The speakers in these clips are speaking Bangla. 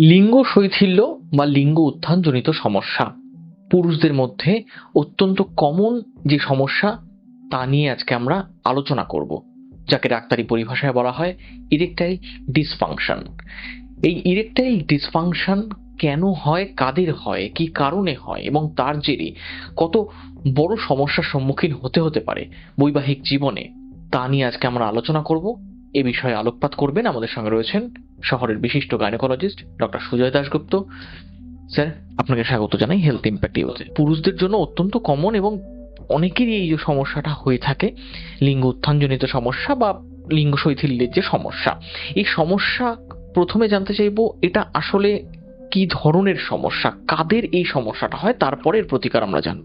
লিঙ্গ শৈথিল্য বা লিঙ্গ উত্থানজনিত সমস্যা। পুরুষদের মধ্যে অত্যন্ত কমন যে সমস্যা, তা নিয়ে আজকে আমরা আলোচনা করব, যাকে ডাক্তারি পরিভাষায় বলা হয় ইরেকটাইল ডিসফাংশন এই ইরেকটাইল ডিসফাংশন কেন হয়, কাদের হয়, কি কারণে হয় এবং তার জেরে কত বড় সমস্যার সম্মুখীন হতে হতে পারে বৈবাহিক জীবনে, তা নিয়ে আজকে আমরা আলোচনা করব। এ বিষয়ে আলোকপাত করবেন। আমাদের সঙ্গে রয়েছেন শহরের বিশিষ্ট gynaecologist doctor Sujoy Dasgupta. Sir, আপনাকে স্বাগত জানাই হেলথ ইম্প্যাক্ট ইউতে পুরুষদের জন্য অত্যন্ত কমন এবং অনেকেরই এই যে সমস্যাটা হয়ে থাকে, লিঙ্গ উত্থানজনিত সমস্যা বা লিঙ্গ শৈথিল্যের যে সমস্যা, এই সমস্যা প্রথমে জানতে চাইব, এটা আসলে কি ধরনের সমস্যা, কাদের এই সমস্যাটা হয়, তারপরের প্রতিকার আমরা জানব।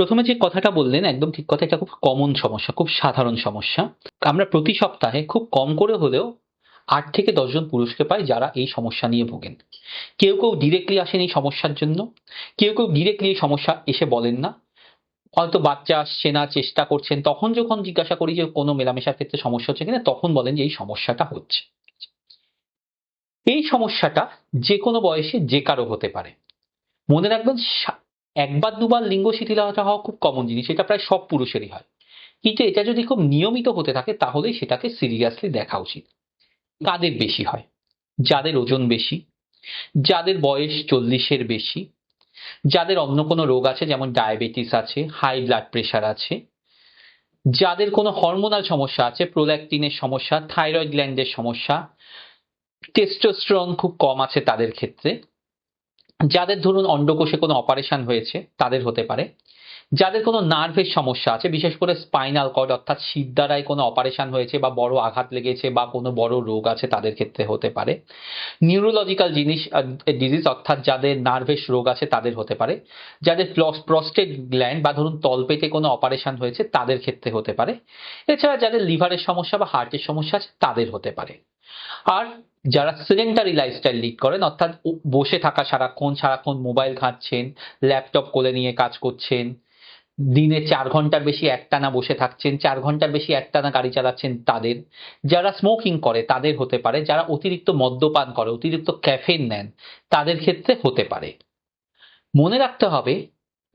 প্রথমে যে কথাটা বললেন, একদম ঠিক কথা, এটা খুব কমন সমস্যা, খুব সাধারণ সমস্যা। আমরা প্রতি সপ্তাহে খুব কম করে হলেও আট থেকে দশজন পুরুষকে পাই যারা এই সমস্যা নিয়ে ভোগেন। কেউ কেউ ডিরেক্টলি আসেন এই সমস্যার জন্য, কেউ কেউ ডিরেক্টলি এই সমস্যা এসে বলেন না। হয়তো বাচ্চা আসছে না, চেষ্টা করছেন, তখন যখন জিজ্ঞাসা করি যে কোনো মেলামেশার ক্ষেত্রে সমস্যা হচ্ছে কিনা, তখন বলেন যে এই সমস্যাটা হচ্ছে। এই সমস্যাটা যে কোনো বয়সে যে কারও হতে পারে। মনে রাখবেন একবার দুবার লিঙ্গ শিথিলতা হওয়া খুব কমন জিনিস, এটা প্রায় সব পুরুষেরই হয়। কিন্তু এটা যদি খুব নিয়মিত হতে থাকে তাহলে সেটাকে সিরিয়াসলি দেখা উচিত। কাদের বেশি হয়? যাদের ওজন বেশি? যাদের বয়স চল্লিশের বেশি? যাদের অন্য কোনো রোগ আছে, যেমন ডায়াবেটিস আছে হাই ব্লাড প্রেশার আছে? যাদের কোনো হরমোনাল সমস্যা আছে প্রোল্যাক্টিনের সমস্যা থাইরয়েড গ্ল্যান্ডের সমস্যা টেস্টোস্টেরন খুব কম আছে তাদের ক্ষেত্রে যাদের ধরুন অন্ডকোষে কোনো অপারেশন হয়েছে, তাদের হতে পারে। যাদের কোনো নার্ভের সমস্যা আছে, বিশেষ করে স্পাইনাল কর্ড অর্থাৎ শিরদাঁড়ায় কোনো অপারেশন হয়েছে বা বড় আঘাত লেগেছে বা কোনো বড় রোগ আছে, তাদের ক্ষেত্রে হতে পারে। নিউরোলজিক্যাল জিনিস ডিজিজ অর্থাৎ যাদের নার্ভের রোগ আছে, তাদের হতে পারে। যাদের প্রস্টেট গ্ল্যান্ড বা ধরুন তলপেটে কোনো অপারেশন হয়েছে, তাদের ক্ষেত্রে হতে পারে। এছাড়া যাদের লিভারের সমস্যা বা হার্টের সমস্যা আছে, তাদের হতে পারে। আর যারা সিডেন্টারি লাইফস্টাইল লিড করেন, অর্থাৎ বসে থাকা সারাক্ষণ সারাক্ষণ মোবাইল ঘাঁটছেন ল্যাপটপ কোলে নিয়ে কাজ করছেন, দিনে চার ঘণ্টার বেশি একটানা বসে থাকছেন, চার ঘণ্টার বেশি একটানা গাড়ি চালাচ্ছেন তাদের। যারা স্মোকিং করে, তাদের হতে পারে, যারা অতিরিক্ত মদ্যপান করে, অতিরিক্ত ক্যাফেন নেন, তাদের ক্ষেত্রে হতে পারে। মনে রাখতে হবে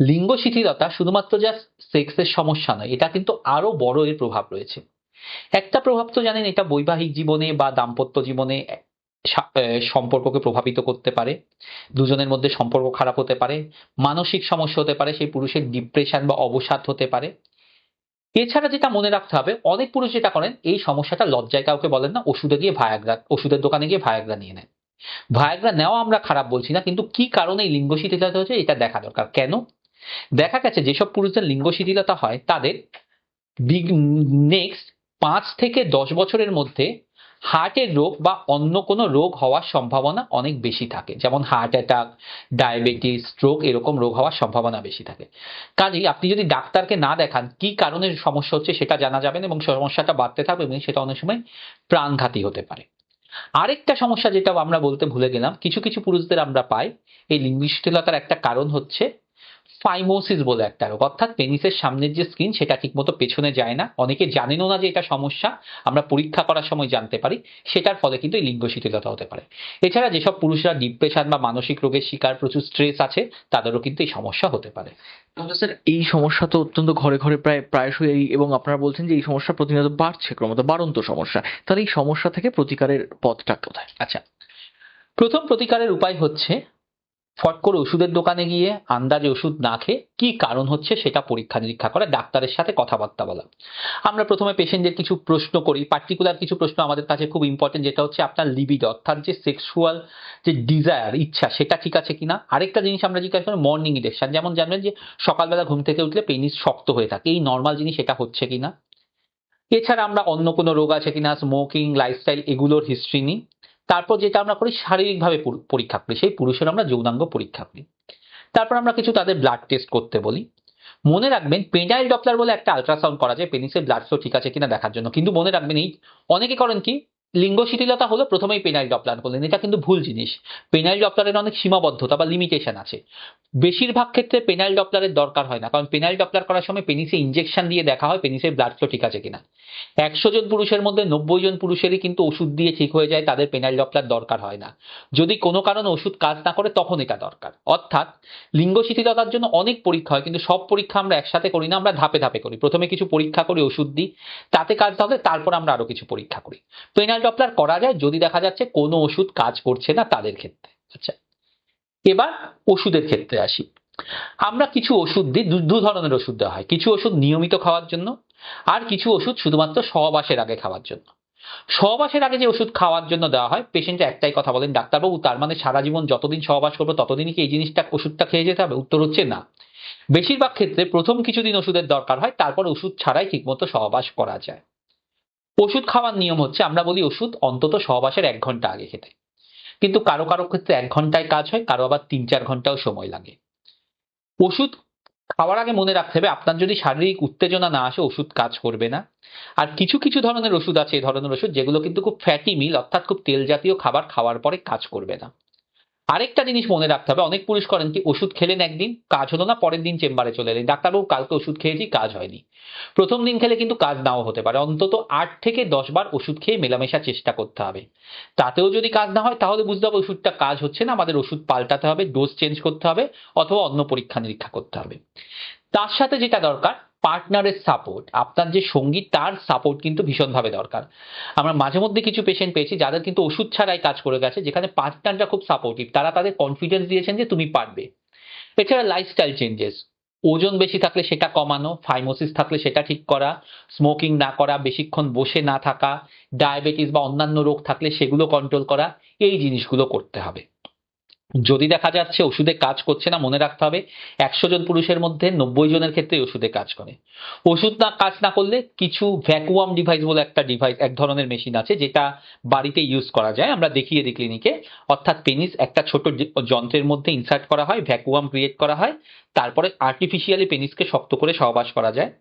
লিঙ্গ শিথিলতা শুধুমাত্র যা সেক্সের সমস্যা নয়, এটা কিন্তু আরও বড় এর প্রভাব রয়েছে। একটা প্রভাব তো জানেন, এটা বৈবাহিক জীবনে বা দাম্পত্য জীবনে সম্পর্ককে প্রভাবিত করতে পারে। দুজনের মধ্যে সম্পর্ক খারাপ হতে পারে, মানসিক সমস্যা হতে পারে, সেই পুরুষের ডিপ্রেশন বা অবসাদ হতে পারে। এছাড়া যেটা মনে রাখতে হবে, অনেক পুরুষ যেটা করেন, এই সমস্যাটা লজ্জায় কাউকে বলেন না, ওষুধে গিয়ে ভায়াগ্রা, ওষুধের দোকানে গিয়ে ভায়াগ্রা নিয়ে নেন। ভায়াগ্রা নেওয়া আমরা খারাপ বলছি না, কিন্তু কি কারণে এই লিঙ্গ শিথিলতা হচ্ছে এটা দেখা দরকার। কেন? দেখা গেছে, যেসব পুরুষদের লিঙ্গ শিথিলতা হয়, তাদের নেক্সট পাঁচ থেকে দশ বছরের মধ্যে হার্টের রোগ বা অন্য কোনো রোগ হওয়ার সম্ভাবনা অনেক বেশি থাকে। যেমন হার্ট অ্যাটাক ডায়াবেটিস স্ট্রোক এরকম রোগ হওয়ার সম্ভাবনা বেশি থাকে। কাজেই আপনি যদি ডাক্তারকে না দেখান, কি কারণে সমস্যা হচ্ছে সেটা জানা যাবেন এবং সমস্যাটা বাড়তে থাকবে এবং সেটা অনেক সময় প্রাণঘাতী হতে পারে। আরেকটা সমস্যা যেটা আমরা বলতে ভুলে গেলাম, কিছু কিছু পুরুষদের আমরা পাই, এই লিঙ্গিষ্ঠিলতার একটা কারণ হচ্ছে ফাইমোসিস বলে একটা রোগ। অর্থাৎ পেনিসের সামনের যে স্কিন সেটা ঠিকমতো পেছনে যায় না। অনেকে জানেনও না যে এটা সমস্যা। আমরা পরীক্ষা করার সময় জানতে পারি। সেটার ফলে কিন্তু এই লিঙ্গ শিথিলতা হতে পারে। এছাড়া যেসব পুরুষরা ডিপ্রেশন বা মানসিক রোগের শিকার প্রচুর স্ট্রেস আছে তাদেরও কিন্তু এই সমস্যা হতে পারে। তাহলে স্যার এই সমস্যা তো অত্যন্ত ঘরে ঘরে প্রায় প্রায়শই এই এবং আপনারা বলছেন যে এই সমস্যা প্রতিনিয়ত বাড়ছে ক্রমত বাড়ন্ত সমস্যা। তাহলে এই সমস্যা থেকে প্রতিকারের পথটা কোথায়? আচ্ছা। প্রথম প্রতিকারের উপায় হচ্ছে ফট করে ওষুধের দোকানে গিয়ে আন্দাজে ওষুধ না খেয়ে কি কারণ হচ্ছে সেটা পরীক্ষা নিরীক্ষা করা ডাক্তারের সাথে কথাবার্তা বলা। আমরা প্রথমে পেশেন্টদের কিছু প্রশ্ন করি। পার্টিকুলার কিছু প্রশ্ন আমাদের কাছে খুব ইম্পর্টেন্ট যেটা হচ্ছে আপনার লিবিড অর্থাৎ যে সেক্সুয়াল যে ডিজায়ার ইচ্ছা, সেটা ঠিক আছে কিনা? আরেকটা জিনিস আমরা জিজ্ঞাসা করি মর্নিং ইরেকশন যেমন জানবেন যে সকালবেলা ঘুম থেকে উঠলে পেনিস শক্ত হয়ে থাকে। এই নর্মাল জিনিস এটা হচ্ছে কিনা? এছাড়া আমরা অন্য কোনো রোগ আছে কিনা? স্মোকিং লাইফস্টাইল এগুলোর হিস্ট্রি নিই। তারপর যেটা আমরা করি শারীরিকভাবে পরীক্ষা করি, সেই পুরুষের আমরা যৌনাঙ্গ পরীক্ষা করি। তারপর আমরা কিছু তাদের ব্লাড টেস্ট করতে বলি। মনে রাখবেন পেনাইল ডপলার বলে একটা আলট্রাসাউন্ড করা যায়, পেনিসের ব্লাড ফ্লো ঠিক আছে কিনা দেখার জন্য। কিন্তু মনে রাখবেন, এই অনেকে করেন কি লিঙ্গ শিথিলতা হলো প্রথমেই পেনাইল ডপলার করলেন এটা কিন্তু ভুল জিনিস। পেনাইল ডপলারের অনেক সীমাবদ্ধতা বা লিমিটেশন আছে। বেশিরভাগ ক্ষেত্রে পেনাইল ডপলারের দরকার হয় না। কারণ পেনাইল ডপলার করার সময় পেনিসে ইনজেকশন দিয়ে দেখা হয় পেনিসের ব্লাড ফ্লো ঠিক আছে কিনা। একশো জন পুরুষের মধ্যে নব্বই জন পুরুষেরই কিন্তু ওষুধ দিয়ে ঠিক হয়ে যায়, তাদের পেনাইল ডপলার দরকার হয় না। যদি কোনো কারণে ওষুধ কাজ না করে, তখন এটা দরকার। অর্থাৎ লিঙ্গ শিথিলতার জন্য অনেক পরীক্ষা হয়, কিন্তু সব পরীক্ষা আমরা একসাথে করি না, আমরা ধাপে ধাপে করি। প্রথমে কিছু পরীক্ষা করি, ওষুধ দিই, তাতে কাজ হলে তারপর আমরা আরও কিছু পরীক্ষা করি। পেনাইল ডপলার করা যায় যদি দেখা যাচ্ছে কোনো ওষুধ কাজ করছে না তাদের ক্ষেত্রে। আচ্ছা এবার ওষুধের ক্ষেত্রে আসি। আমরা কিছু ওষুধ দিই, দু ধরনের ওষুধ দেওয়া হয়। কিছু ওষুধ নিয়মিত খাওয়ার জন্য আর কিছু ওষুধ শুধুমাত্র সহবাসের আগে খাওয়ার জন্য। সহবাসের আগে যে ওষুধ খাওয়ার জন্য দেওয়া হয় পেশেন্টরা একটাই কথা বলেন, ডাক্তারবাবু, তার মানে সারা জীবন যতদিন সহবাস করব ততদিনই কি এই জিনিসটা, ওষুধটা খেয়ে যেতে হবে? উত্তর হচ্ছে না। বেশিরভাগ ক্ষেত্রে প্রথম কিছুদিন ওষুধের দরকার হয়, তারপর ওষুধ ছাড়াই ঠিকমতো সহবাস করা যায়। ওষুধ খাওয়ার নিয়ম হচ্ছে, আমরা বলি ওষুধ অন্তত সহবাসের এক ঘণ্টা আগে খেতে। কিন্তু কারও কারও ক্ষেত্রে এক ঘন্টায় কাজ হয়, কারও আবার তিন চার ঘন্টাও সময় লাগে। ওষুধ খাওয়ার আগে মনে রাখতে হবে, আপনার যদি শারীরিক উত্তেজনা না আসে, ওষুধ কাজ করবে না। আর কিছু কিছু ধরনের ওষুধ আছে, এই ধরনের ওষুধ যেগুলো কিন্তু খুব ফ্যাটি মিল অর্থাৎ খুব তেল জাতীয় খাবার খাওয়ার পরে কাজ করবে না। আরেকটা জিনিস মনে রাখতে হবে, অনেক পুরুষ করেন কি, ওষুধ খেলেন একদিন, কাজ হলো না, পরের দিন চেম্বারে চলে এলেন। ডাক্তারবাবু, কালকে ওষুধ খেয়েছি, কাজ হয়নি। প্রথম দিন খেলে কিন্তু কাজ নাও হতে পারে, অন্তত আট থেকে দশ বার ওষুধ খেয়ে মেলামেশা চেষ্টা করতে হবে। তাতেও যদি কাজ না হয়, তাহলে বুঝতে হবে ওষুধটা কাজ হচ্ছে না, আমাদের ওষুধ পাল্টাতে হবে ডোজ চেঞ্জ করতে হবে, অথবা অন্য পরীক্ষা নিরীক্ষা করতে হবে। তার সাথে যেটা দরকার পার্টনারের সাপোর্ট আপনার যে সঙ্গী, তার সাপোর্ট কিন্তু ভীষণভাবে দরকার। আমরা মাঝে মধ্যে কিছু পেশেন্ট পেয়েছি, যাদের কিন্তু ওষুধ ছাড়াই কাজ করে গেছে, যেখানে পার্টনাররা খুব সাপোর্টিভ তারা তাদের কনফিডেন্স দিয়েছেন যে তুমি পারবে। এছাড়া লাইফস্টাইল চেঞ্জেস ওজন বেশি থাকলে সেটা কমানো ফাইমোসিস থাকলে সেটা ঠিক করা স্মোকিং না করা, বেশিক্ষণ বসে না থাকা ডায়াবেটিস বা অন্যান্য রোগ থাকলে সেগুলো কন্ট্রোল করা, এই জিনিসগুলো করতে হবে। যদি দেখা যাচ্ছে ওষুধে কাজ করছে না, মনে রাখতে হবে একশো জন পুরুষের মধ্যে নব্বই জনের ক্ষেত্রে ওষুধে কাজ করে। ওষুধ না, কাজ না করলে কিছু ভ্যাকুয়াম ডিভাইস বলে একটা ডিভাইস এক ধরনের মেশিন আছে যেটা বাড়িতে ইউজ করা যায়। আমরা দেখিয়ে দিই ক্লিনিকে অর্থাৎ পেনিস একটা ছোট যন্ত্রের মধ্যে ইনসার্ট করা হয় ভ্যাকুয়াম ক্রিয়েট করা হয়, তারপরে আর্টিফিশিয়ালি পেনিসকে শক্ত করে সহবাস করা যায়।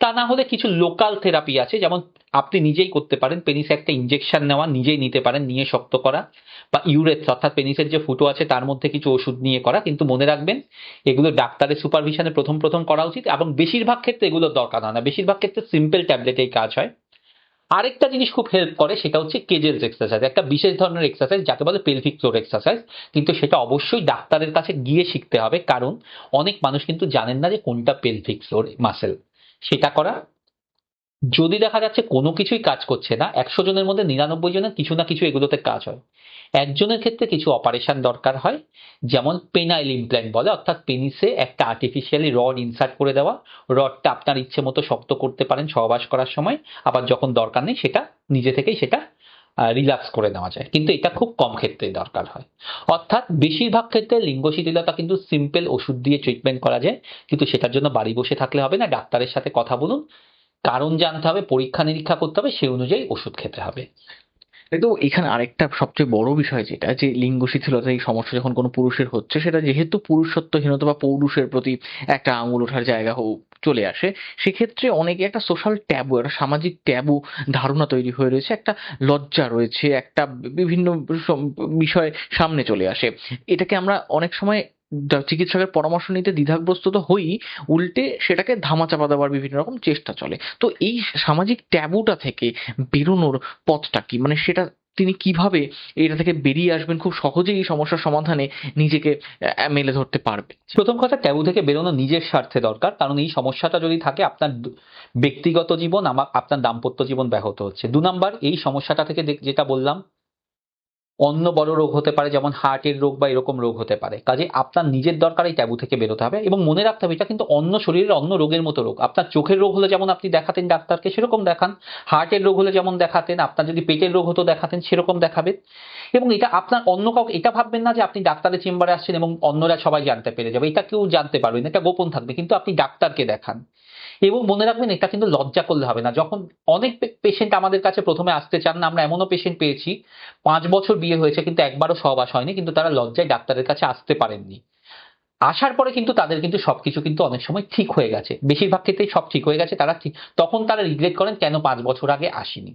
তা না হলে কিছু লোকাল থেরাপি আছে, যেমন আপনি নিজেই করতে পারেন পেনিসে একটা ইনজেকশন নেওয়া, নিজেই নিতে পারেন, নিয়ে শক্ত করা, বা ইউরেথ অর্থাৎ পেনিসের যে ফুটো আছে তার মধ্যে কিছু ওষুধ নিয়ে করা, কিন্তু মনে রাখবেন, এগুলো ডাক্তারের সুপারভিশনে প্রথম প্রথম করা উচিত এবং বেশিরভাগ ক্ষেত্রে এগুলো দরকার হয় না। বেশিরভাগ ক্ষেত্রে সিম্পল ট্যাবলেটেই কাজ হয়। আরেকটা জিনিস খুব হেল্প করে, সেটা হচ্ছে কেজেলস এক্সারসাইজ একটা বিশেষ ধরনের এক্সারসাইজ যাকে বলে পেলভিক ফ্লোর এক্সারসাইজ কিন্তু সেটা অবশ্যই ডাক্তারের কাছে গিয়ে শিখতে হবে, কারণ অনেক মানুষ কিন্তু জানেন না যে কোনটা পেলভিক ফ্লোর মাসেল সেটা করা যদি দেখা যাচ্ছে কোনো কিছুই কাজ করছে না, একশো জনের মধ্যে নিরানব্বই জনের কিছু না কিছু এগুলোতে কাজ হয়। একজনের ক্ষেত্রে কিছু অপারেশন দরকার হয়, যেমন পেনাইল ইমপ্ল্যান্ট বলে, অর্থাৎ পেনিসে একটা আর্টিফিশিয়ালি রড ইনসার্ট করে দেওয়া। রডটা আপনার ইচ্ছে মতো শক্ত করতে পারেন সহবাস করার সময়, আবার যখন দরকার নেই সেটা নিজে থেকেই সেটা রিল্যাক্স করে নেওয়া যায়। কিন্তু এটা খুব কম ক্ষেত্রে দরকার হয়। অর্থাৎ বেশিরভাগ ক্ষেত্রে লিঙ্গ শিথিলতা কিন্তু সিম্পল ওষুধ দিয়ে ট্রিটমেন্ট করা যায়, কিন্তু সেটার জন্য বাড়ি বসে থাকলে হবে না, ডাক্তারের সাথে কথা বলুন কারণ জানতে হবে, পরীক্ষা নিরীক্ষা করতে হবে, সেই অনুযায়ী ওষুধ খেতে হবে। কিন্তু এখানে আরেকটা সবচেয়ে বড় বিষয় যেটা, যে লিঙ্গ শিথিলতা, এই সমস্যা যখন কোনো পুরুষের হচ্ছে, সেটা যেহেতু পুরুষত্বহীনতা বা পৌরুষের প্রতি একটা আঙুল ওঠার জায়গা হো- চলে আসে, সেক্ষেত্রে অনেকে একটা সোশ্যাল ট্যাবু একটা সামাজিক ট্যাবু ধারণা তৈরি হয়ে রয়েছে, একটা লজ্জা রয়েছে, একটা বিভিন্ন বিষয় সামনে চলে আসে। এটাকে আমরা অনেক সময় চিকিৎসকের পরামর্শ নিতে দ্বিধাগ্রস্ত তো হই, উল্টে সেটাকে ধামাচাপা দেওয়ার বিভিন্ন রকম চেষ্টা চলে। তো এই সামাজিক ট্যাবুটা থেকে বেরোনোর পথটা কি? মানে সেটা তিনি কীভাবে এটা থেকে বেরিয়ে আসবেন? খুব সহজেই এই সমস্যার সমাধানে নিজেকে মেলে ধরতে পারবে প্রথম কথা, ট্যাবু থেকে বেরোনো নিজের স্বার্থে দরকার। কারণ এই সমস্যাটা যদি থাকে, আপনার ব্যক্তিগত জীবন আমার আপনার দাম্পত্য জীবন ব্যাহত হচ্ছে। দু নাম্বার, এই সমস্যাটা থেকে যেটা বললাম অন্য বড় রোগ হতে পারে, যেমন হার্টের রোগ বা এরকম রোগ হতে পারে। কাজে আপনার নিজের দরকার এই ট্যাবু থেকে বেরোতে হবে এবং মনে রাখতে হবে এটা কিন্তু অন্য শরীরের অন্য রোগের মতো রোগ। আপনার চোখের রোগ হলে যেমন আপনি দেখাতেন ডাক্তারকে, সেরকম দেখান। হার্টের রোগ হলে যেমন দেখাতেন, আপনার যদি পেটের রোগ হতো দেখাতেন, সেরকম দেখাবেন। এবং এটা আপনার অন্য কাউকে, এটা ভাববেন না যে আপনি ডাক্তারের চেম্বারে আসছেন এবং অন্যরা সবাই জানতে পেরে যাবে। এটা কেউ জানতে পারবে না, এটা গোপন থাকবে, কিন্তু আপনি ডাক্তারকে দেখান। এবং মনে রাখবেন এটা কিন্তু লজ্জা করলে হবে না। যখন অনেক পেশেন্ট আমাদের কাছে প্রথমে আসতে চান না আমরা এমনও পেশেন্ট পেয়েছি, পাঁচ বছর বিয়ে হয়েছে কিন্তু একবারও সহবাস হয়নি, কিন্তু তারা লজ্জায় ডাক্তারের কাছে আসতে পারেননি। আসার পরে কিন্তু তাদের কিন্তু সবকিছু কিন্তু অনেক সময় ঠিক হয়ে গেছে। বেশিরভাগ ক্ষেত্রেই সব ঠিক হয়ে গেছে, তারা ঠিক, তখন তারা রিগ্রেট করেন কেন পাঁচ বছর আগে আসেনি।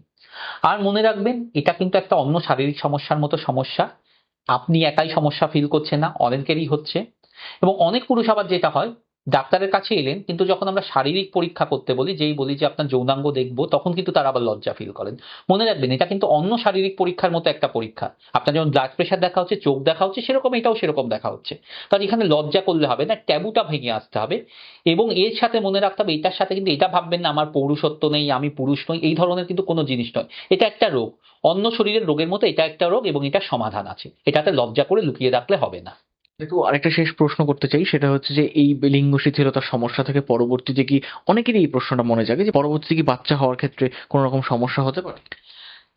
আর মনে রাখবেন, এটা কিন্তু একটা অন্য শারীরিক সমস্যার মতো সমস্যা। আপনি একাই সমস্যা ফিল করছেন না, অনেকেরই হচ্ছে। এবং অনেক পুরুষ আবার যেটা হয় ডাক্তারের কাছে এলেন, কিন্তু যখন আমরা শারীরিক পরীক্ষা করতে বলি, যেই বলি যে আপনার যৌনাঙ্গ দেখব, তখন কিন্তু তারা আবার লজ্জা ফিল করেন। মনে রাখবেন, এটা কিন্তু অন্য শারীরিক পরীক্ষার মতো একটা পরীক্ষা। আপনার যেমন ব্লাড প্রেশার দেখা হচ্ছে, চোখ দেখা হচ্ছে, সেরকম এটাও সেরকম দেখা হচ্ছে। কারণ এখানে লজ্জা করলে হবে না ট্যাবুটা ভেঙে আসতে হবে। এবং এর সাথে মনে রাখতে হবে, এটার সাথে কিন্তু এটা ভাববেন না, আমার পৌরুষত্ব নেই, আমি পুরুষ নই, এই ধরনের কিন্তু কোনো জিনিস নয়। এটা একটা রোগ। অন্য শরীরের রোগের মতো এটা একটা রোগ এবং এটা সমাধান আছে। এটাতে লজ্জা করে লুকিয়ে রাখলে হবে না। একটু আরেকটা শেষ প্রশ্ন করতে চাই, সেটা হচ্ছে যে এই লিঙ্গ শিথিলতার সমস্যা থেকে পরবর্তীতে কি অনেকেরই এই প্রশ্নটা মনে জাগে যে পরবর্তীতে কি বাচ্চা হওয়ার ক্ষেত্রে কোনো রকম সমস্যা হতে পারে।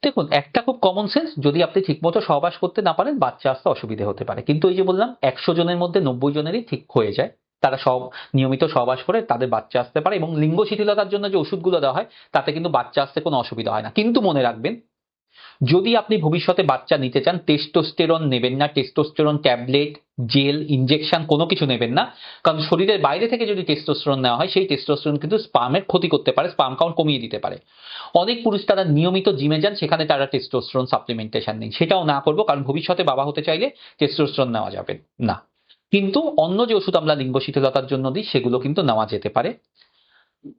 দেখুন, একটা খুব কমন সেন্স যদি আপনি ঠিকমতো সহবাস করতে না পারেন, বাচ্চা আসতে অসুবিধে হতে পারে। কিন্তু ওই যে বললাম, একশো জনের মধ্যে নব্বই জনেরই ঠিক হয়ে যায়। তারা সব নিয়মিত সহবাস করে তাদের বাচ্চা আসতে পারে এবং লিঙ্গ শিথিলতার জন্য যে ওষুধগুলো দেওয়া হয়, তাতে কিন্তু বাচ্চা আসতে কোনো অসুবিধা হয় না। কিন্তু মনে রাখবেন যদি আপনি ভবিষ্যতে বাচ্চা নিতে চান টেস্টোস্টেরন নেবেন না টেস্টোস্টেরন ট্যাবলেট জেল ইনজেকশন কোনো কিছু নেবেন না, কারণ শরীরের বাইরে থেকে যদি টেস্টোস্টেরন নেওয়া হয়, সেই টেস্টোস্টেরন কিন্তু স্পামের ক্ষতি করতে পারে স্পাম কাউন্ট কমিয়ে দিতে পারে। অনেক পুরুষ তারা নিয়মিত জিমে যান, সেখানে তারা টেস্টোস্টেরন সাপ্লিমেন্টেশন নেই। সেটাও না করব, কারণ ভবিষ্যতে বাবা হতে চাইলে টেস্টোস্টেরন নেওয়া যাবে না। কিন্তু অন্য যে ওষুধ আমরা লিঙ্গ শিথিলতার জন্য দিই, সেগুলো কিন্তু নেওয়া যেতে পারে।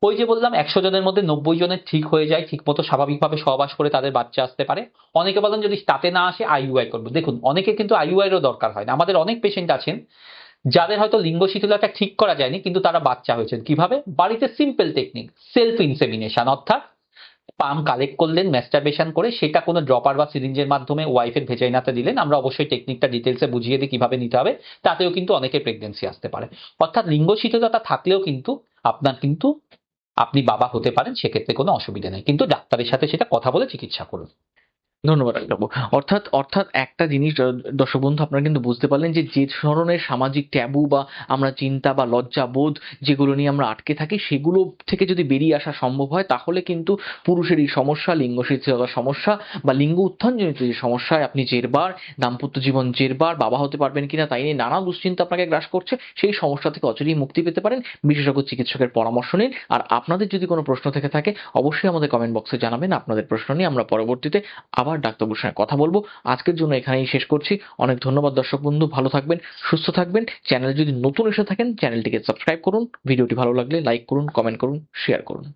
ওই যে বললাম, একশো জনের মধ্যে নব্বই জনের ঠিক হয়ে যায় ঠিক মতো স্বাভাবিকভাবে সহবাস করে তাদের বাচ্চা আসতে পারে। অনেকে বলেন যদি তাতে না আসে আইইউআই করব। দেখুন, অনেকে কিন্তু আইইউআই এরও দরকার হয় না। আমাদের অনেক পেশেন্ট আছেন, যাদের হয়তো লিঙ্গ শিথিলতা ঠিক করা যায়নি, কিন্তু তারা বাচ্চা হয়েছেন। কীভাবে? বাড়িতে সিম্পল টেকনিক সেলফ ইনসেমিনেশন অর্থাৎ পাম কালেক্ট করলেন ম্যাস্টারবেশন করে, সেটা কোনো ড্রপার বা সিরিঞ্জের মাধ্যমে ওয়াইফের ভেজাইনাতে দিলেন। আমরা অবশ্যই টেকনিকটা ডিটেলসে বুঝিয়ে দিই, কীভাবে নিতে হবে। তাতেও কিন্তু অনেকের প্রেগনেন্সি আসতে পারে। অর্থাৎ লিঙ্গ শীতলতা থাকলেও কিন্তু আপনার কিন্তু আপনি বাবা হতে পারেন, সেক্ষেত্রে কোনো অসুবিধা নেই। কিন্তু ডাক্তারের সাথে সেটা কথা বলে চিকিৎসা করুন। ধন্যবাদ ডাক্তারবাবু অর্থাৎ অর্থাৎ একটা জিনিস দর্শক বন্ধু, আপনারা কিন্তু বুঝতে পারলেন যে যে ধরনের সামাজিক ট্যাবু বা আমরা চিন্তা বা লজ্জা বোধ যেগুলো নিয়ে আমরা আটকে থাকি, সেগুলো থেকে যদি বেরিয়ে আসা সম্ভব হয়, তাহলে কিন্তু পুরুষের এই সমস্যা, লিঙ্গ শিথিলতার সমস্যা বা লিঙ্গ উত্থানজনিত যে সমস্যায় আপনি জেরবার, দাম্পত্য জীবন জেরবার, বাবা হতে পারবেন কিনা তাই নিয়ে নানা দুশ্চিন্তা আপনাকে গ্রাস করছে, সেই সমস্যা থেকে অচিরেই মুক্তি পেতে পারেন বিশেষজ্ঞ চিকিৎসকের পরামর্শ নিন। আর আপনাদের যদি কোনো প্রশ্ন থেকে থাকে, অবশ্যই আমাদের কমেন্ট বক্সে জানাবেন। আপনাদের প্রশ্ন নিয়ে আমরা পরবর্তীতে আবার ডাক্তারবাবুর সঙ্গে কথা বলব। আজকের জন্য এখানেই শেষ করছি। অনেক ধন্যবাদ, দর্শক বন্ধু, ভালো থাকবেন, সুস্থ থাকবেন। চ্যানেল যদি নতুন এসে থাকেন, চ্যানেলটিকে সাবস্ক্রাইব করুন। ভিডিওটি ভালো লাগলে লাইক করুন, কমেন্ট করুন, শেয়ার করুন।